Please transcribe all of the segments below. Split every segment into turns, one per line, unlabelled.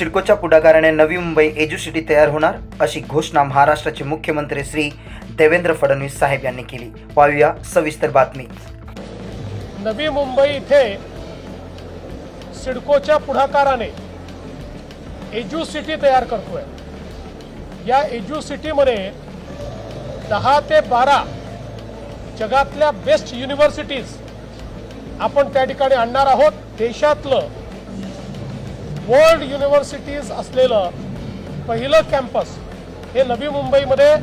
सिडकोच्या पुढाकाराने नवी मुंबई एज्युसिटी तयार होणार अशी घोषणा महाराष्ट्राचे मुख्यमंत्री श्री देवेंद्र फडणवीस साहेब यांनी केली. पाहूया सविस्तर बातमी.
नवी मुंबई इथे सिडकोच्या पुढाकाराने एज्यू सिटी तयार करतोय. या एज्यू सिटीमध्ये दहा ते बारा जगातल्या बेस्ट युनिव्हर्सिटीज आपण त्या ठिकाणी आणणार आहोत. देशातलं वर्ल्ड युनिव्हर्सिटीज असलेलं पहिलं कॅम्पस हे नवी मुंबईमध्ये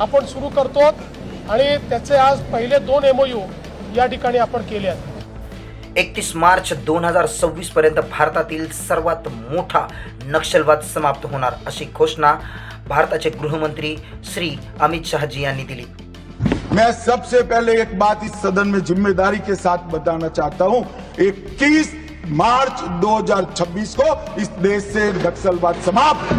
आपण सुरू करतो आणि त्याचे आज पहिले दोन एमओयू या ठिकाणी आपण केले आहेत.
एकतीस मार्च दोन हजार सव्वीस पर्यंत भारतातील सर्वात मोठा नक्षलवाद समाप्त होणार अशी घोषणा भारताचे गृहमंत्री श्री अमित शहाजी यांनी दिली.
मैं सबसे पहले एक बात इस सदन में जिम्मेदारी के साथ बताना चाहता हूं। 21 मार्च 2026 को इस देश से नक्सलवाद समाप्त।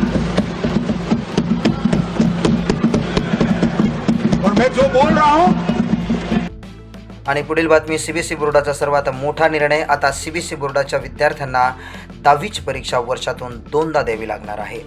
और मैं जो बोल रहा हूं
आणि पुढील बातमी सीबीएसई बोर्डाचा सर्वात मोठा निर्णय. आता सीबीएसई बोर्डाच्या विद्यार्थ्यांना दहावीची परीक्षा वर्षातून दोनदा द्यावी लागणार आहे.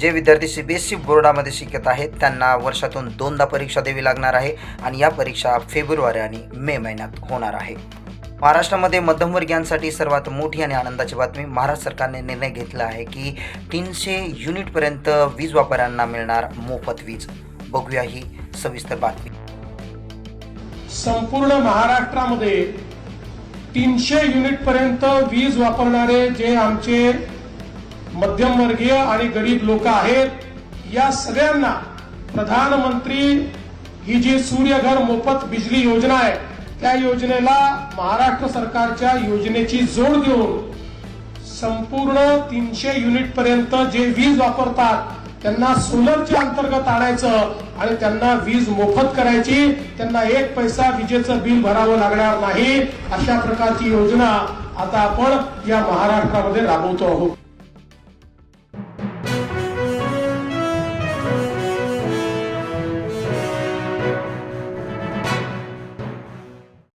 जे विद्यार्थी सीबीएसई बोर्डामध्ये शिकत आहेत त्यांना वर्षातून दोनदा परीक्षा द्यावी लागणार आहे. आणि या परीक्षा फेब्रुवारी आणि मे महिन्यात होणार आहे. महाराष्ट्रामध्ये मध्यमवर्गीयांसाठी सर्वात मोठी आणि आनंदाची बातमी महाराष्ट्र सरकारने निर्णय घेतला आहे की तीनशे युनिटपर्यंत वीज वापरांना मिळणार मोफत वीज. बघूया ही सविस्तर बातमी.
संपूर्ण महाराष्ट्रामध्ये तीनशे युनिटपर्यंत वीज वापरणारे जे आमचे मध्यमवर्गीय आणि गरीब लोक आहेत या सगळ्यांना प्रधानमंत्री ही जी सूर्यघर मोफत बिजली योजना आहे त्या योजनेला महाराष्ट्र सरकारच्या योजनेची जोड देऊन संपूर्ण तीनशे युनिट पर्यंत जे वीज वापरतात त्यांना सोलरच्या अंतर्गत आणायचं आणि त्यांना वीज मोफत करायची त्यांना एक पैसा विजेचं बिल भरावं लागणार नाही अशा प्रकारची योजना आता आपण या महाराष्ट्रामध्ये राबवतो आहोत.